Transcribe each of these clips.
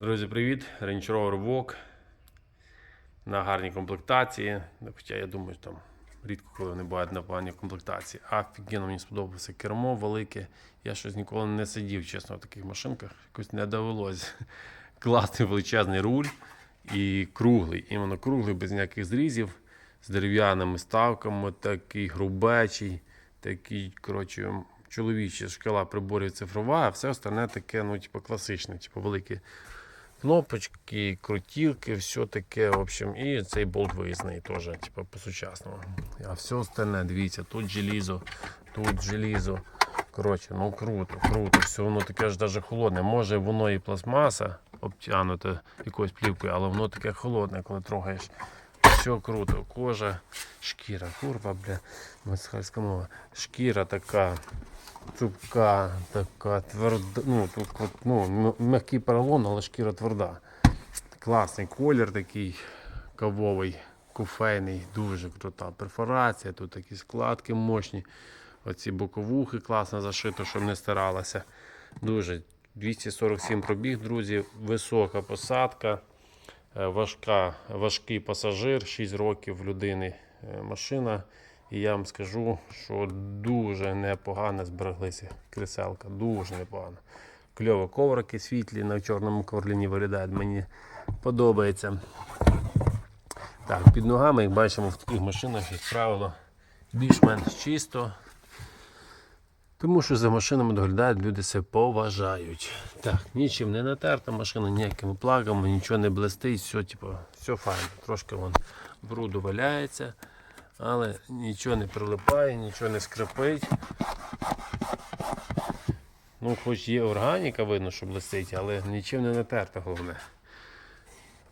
Друзі, привіт! Range Rover Vogue на гарній комплектації. Ну, Хоча я думаю, там рідко коли вони бувають на поганій комплектації. Офігенно мені сподобалося кермо велике. Я щось ніколи не сидів, чесно, в таких машинках. Якось не довелось. Класний величезний руль і круглий. Іменно круглий, без ніяких зрізів, з дерев'яними ставками, такий грубечий, такий, коротше, чоловічий шкала приборів цифрова, а все остальне таке, ну, типу, класичне, типу, великі кнопочки, крутілки, все таке, в общем, і цей болт виїзний теж, типу, по-сучасному. А все остальне, дивіться, тут желізо, тут желізо. Коротше, ну круто, круто, все воно таке ж навіть холодне. Може воно і пластмаса обтягнуте якоюсь плівкою, але воно таке холодне, коли трогаєш. Все круто, кожа, шкіра, курва, бля, москальська мова. Шкіра така, цупка, така тверда, ну, тут, ну, м'який поролон, але шкіра тверда. Класний колір такий кавовий, кофейний, дуже крута перфорація, тут такі складки мощні. Оці боковухи класно зашито, щоб не стиралося. Дуже 247 пробіг, друзі, висока посадка, е, важка, важкий пасажир, 6 років людини е, машина. І я вам скажу, що дуже непогано збереглися креселка, дуже непогано. Кльово коврики світлі на чорному коврліні виглядають, мені подобається. Так, під ногами, як бачимо, в таких машинах, як правило, більш-менш чисто. Тому що за машинами доглядають, люди себе поважають. Так, нічим не натерта машина, ніякими плаками, нічого не блистить, все, типу, все файно. Трошки вон бруду валяється, але нічого не прилипає, нічого не скрипить. Ну, хоч є органіка, видно, що блистить, але нічим не натерта головне.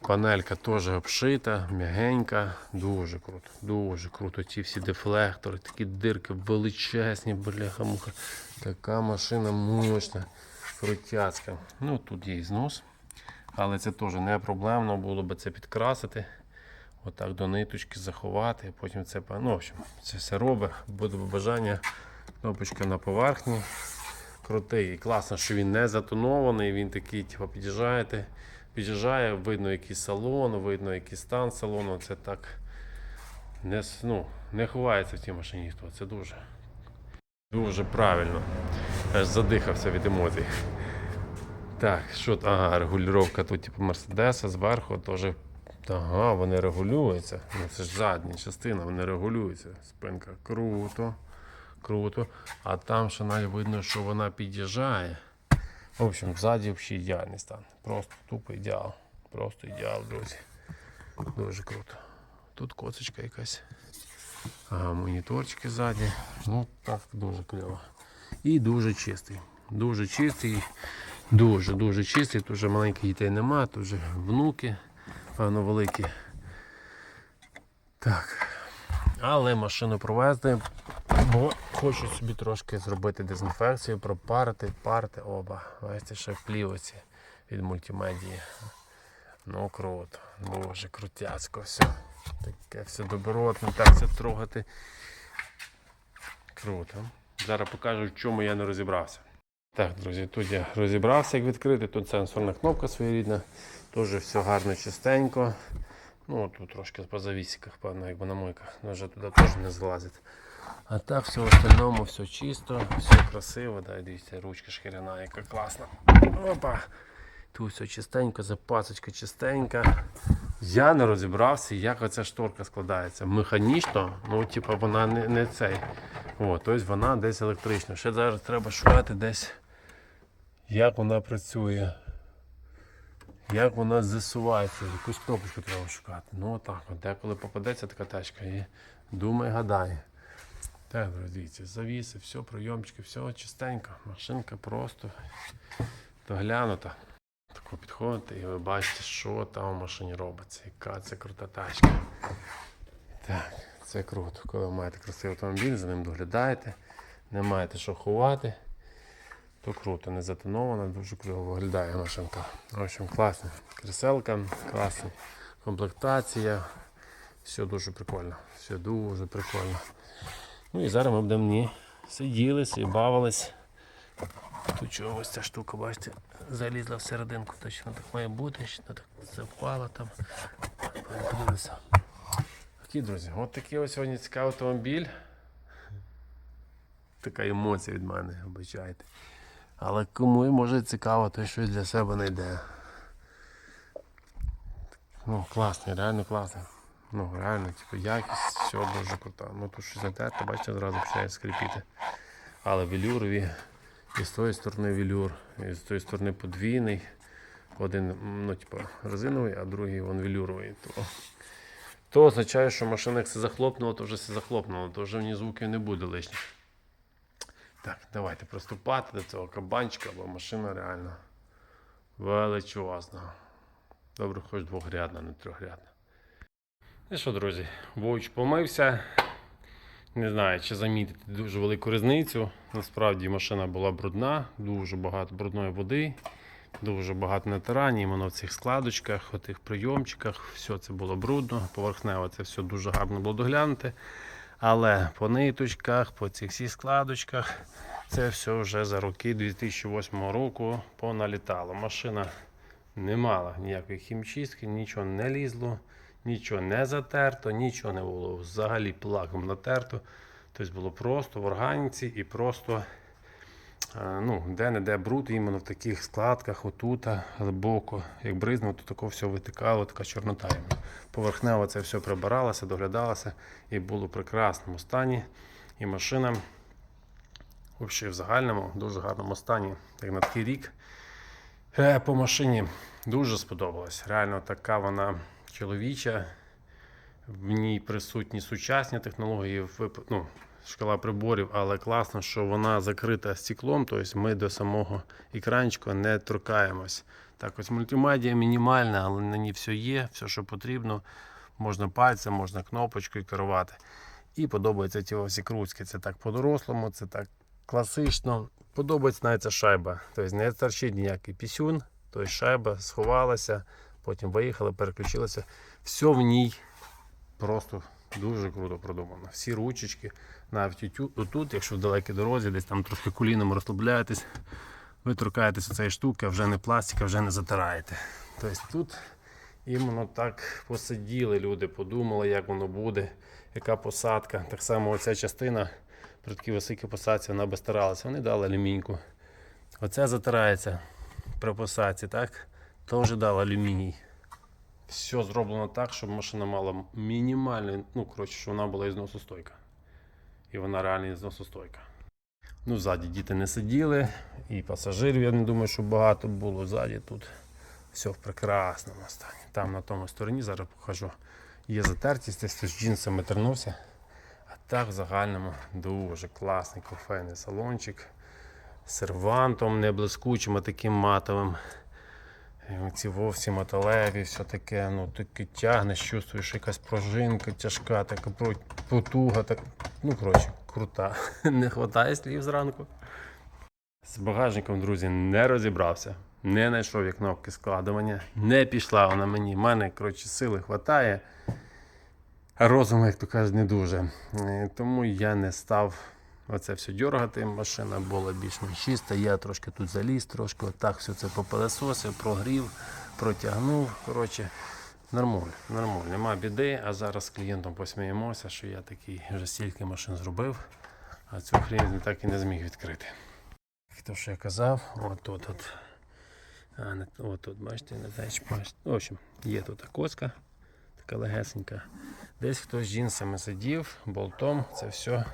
Панелька теж обшита, м'ягенька, дуже круто, дуже круто. Ці всі дефлектори, такі дирки величезні, бляха-муха. Така машина мощна, крутяцька. Ну тут є знос, але це теж не проблемно було би це підкрасити. Отак до ниточки заховати, потім це ну, в общем, це все робить, буде бажання. Кнопочка на поверхні. Крутий. І класно, що він не затонований, він такий, типу, під'їжджаєте. Під'їжджає, видно який салон, видно який стан салону. Це так не, ну, не ховається в тій машині ніхто. Це дуже, дуже правильно. Аж задихався від емоцій. Так, що ага, регулювання тут, типу Мерседеса зверху теж. Ага, вони регулюються. Ну, це ж задня частина, вони регулюються. Спинка круто, круто. А там ще навіть видно, що вона під'їжджає. В общем, ззаді взагалі ідеальний стан. Просто тупо ідеал. Просто ідеал, друзі. Дуже круто. Тут коцочка якась. Ага, моніторчики ззаді. Ну, так, дуже кльово. І дуже чистий. Дуже чистий. Дуже, дуже чистий. Тут вже маленьких дітей нема, тут вже внуки, певно, великі. Так. Але машину провезли, бо хочу собі трошки зробити дезінфекцію, пропарити, парити оба. Бачите, ще в плівоці від мультимедії. Ну круто, дуже крутяцько все. Таке все добротне, так все трогати. Круто. Зараз покажу, в чому я не розібрався. Так, друзі, тут я розібрався, як відкрити. Тут сенсорна кнопка своєрідна. Теж все гарно, чистенько. Ну, тут трошки по завісиках, певно, якби на мойках. Ну, вже туди теж не злазить. А так, все в остальному, все чисто, все красиво. Да, дивіться, ручка шкіряна, яка класна. Опа! Тут все чистенько, запасочка чистенька. Я не розібрався, як оця шторка складається. Механічно, ну, типу, вона не, не цей. О, тобто вона десь електрична. Ще зараз треба шукати десь, як вона працює. Як вона засувається, якусь кнопочку треба шукати. Ну отак, от деколи попадеться така тачка і думай, гадай. Так, дивіться, завіси, все, прийомчики, все чистенько. Машинка просто доглянута. Тако підходите і ви бачите, що там в машині робиться. Яка це крута тачка. Так, це круто. Коли ви маєте красивий автомобіль, за ним доглядаєте, не маєте що ховати то круто, не затонована, дуже кльово виглядає машинка. В общем, класна креселка, класна комплектація. Все дуже прикольно. Все дуже прикольно. Ну і зараз ми будемо ні сиділись і бавились. Тут чого ось ця штука, бачите, залізла всерединку, точно так має бути, що так це там. Подивлюся. Такі, друзі, от такий ось сьогодні цікавий автомобіль. Така емоція від мене, обичайте. Але кому може цікаво, той щось для себе знайде. Ну, класний, реально класний. Ну, реально, типу, якість, все дуже крута. Ну тут щось затерто, бачите, зразу починає скрипіти. Але велюрові, і з тої сторони велюр, і з тої сторони подвійний. Один, ну, типу, резиновий, а другий вон велюровий. То, то означає, що машина як це захлопнула, то вже все захлопнуло, то вже в ній звуків не буде лишніх. Так, давайте приступати до цього кабанчика, бо машина реально величезна. Добре, хоч двохрядна, не трьохрядна. Ну що, друзі, Вовч помився. Не знаю, чи замітити дуже велику різницю. Насправді машина була брудна, дуже багато брудної води, дуже багато натирання, іменно в цих складочках, у тих прийомчиках. Все це було брудно, поверхнево це все дуже гарно було доглянути. Але по ниточках, по цих всіх складочках, це все вже за роки 2008 року поналітало. Машина не мала ніякої хімчистки, нічого не лізло, нічого не затерто, нічого не було взагалі плаком натерто. Тобто було просто в органіці і просто ну, де-не-де бруд, іменно в таких складках, отута, глибоко. Як бризнув, то тако все витикало, така чорнота. Поверхнево це все прибиралося, доглядалося і було в прекрасному стані. І машина взагалі в загальному дуже гарному стані, як на такий рік. Е, По машині дуже сподобалось. Реально така вона чоловіча. В ній присутні сучасні технології, ну, шкала приборів, але класно, що вона закрита стеклом, тобто ми до самого екранчика не торкаємось. Так, ось мультимедіа мінімальна, але на ній все є, все, що потрібно. Можна пальцем, можна кнопочкою керувати. І подобаються ті всі крутки. Це так по-дорослому, це так класично. Подобається навіть ця шайба. Тобто не торчить ніякий пісюн, тобто шайба сховалася, потім виїхала, переключилася. Все в ній просто дуже круто продумано. Всі ручечки, навіть отут, якщо в далекій дорозі, десь там трошки коліном розслабляєтесь, ви торкаєтеся цієї штуки, а вже не пластика, вже не затираєте. Тобто тут іменно так посиділи люди, подумали, як воно буде, яка посадка. Так само оця частина при такій високій посадці вона би старалася. Вони дали алюміньку. Оце затирається при посадці, так? Теж дали алюміній. Все зроблено так, щоб машина мала мінімальний, ну, коротше, щоб вона була ізносостойка. І вона реально ізносостойка. Ну, ззаді діти не сиділи, і пасажирів, я не думаю, що багато було. Ззаді тут все в прекрасному стані. Там на тому стороні, зараз покажу, є затертість, десь з джинсами тернувся. А так в загальному дуже класний кофейний салончик з сервантом не блискучим, а таким матовим. І Ці вовсі металеві, все таке, ну таке тягнеш, чувствуєш, якась пружинка тяжка, така потуга, так, ну коротше, крута. Не вистачає слів зранку. З багажником, друзі, не розібрався, не знайшов я кнопки складування, не пішла вона мені. У мене, коротше, сили вистачає, а розуму, як то кажуть, не дуже. Е, Тому я не став оце все дергати. Машина була більш-менш чиста. Я трошки тут заліз, трошки отак все це попилесосив, прогрів, протягнув. Коротше, нормально, нормально, нема біди. А зараз з клієнтом посміємося, що я такий вже стільки машин зробив, а цю хрінь так і не зміг відкрити. То, що я казав, от тут, от, а, не, от тут, бачите, не чи бачите. В общем, є тут коска, така легесенька. Десь хтось з джинсами сидів, болтом, це все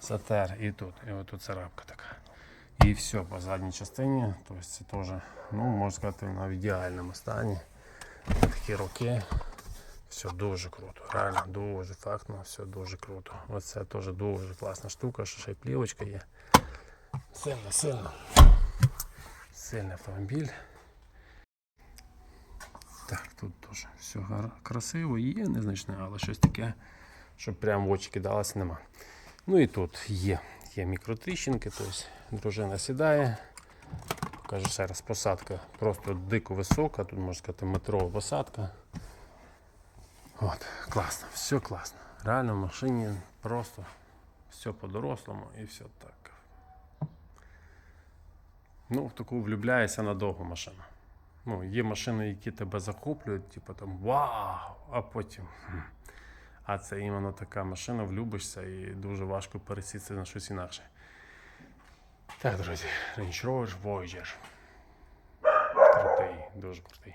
затер. І тут, і от тут царапка така. І все по задній частині. Тобто це теж, ну, можна сказати, вона в ідеальному стані. Такі роки. Все дуже круто. Реально дуже фактно, все дуже круто. Оце теж дуже класна штука, що ще й плівочка є. Сильно, сильно. Сильний автомобіль. Так, тут теж все красиво, є незначне, але щось таке, щоб прямо в очі кидалося, нема. Ну і тут є, є мікротріщинки, тобто дружина сідає. Покажу ще раз, посадка просто дико висока, тут можна сказати метрова посадка. От, класно, все класно. Реально в машині просто все по-дорослому і все так. Ну, в таку влюбляєшся на довгу машину. Ну, є машини, які тебе захоплюють, типу там вау! А потім. А це іменно така машина, влюбишся і дуже важко пересісти на щось інакше. Так, друзі, Range Rover Voyager. Крутий, дуже крутий.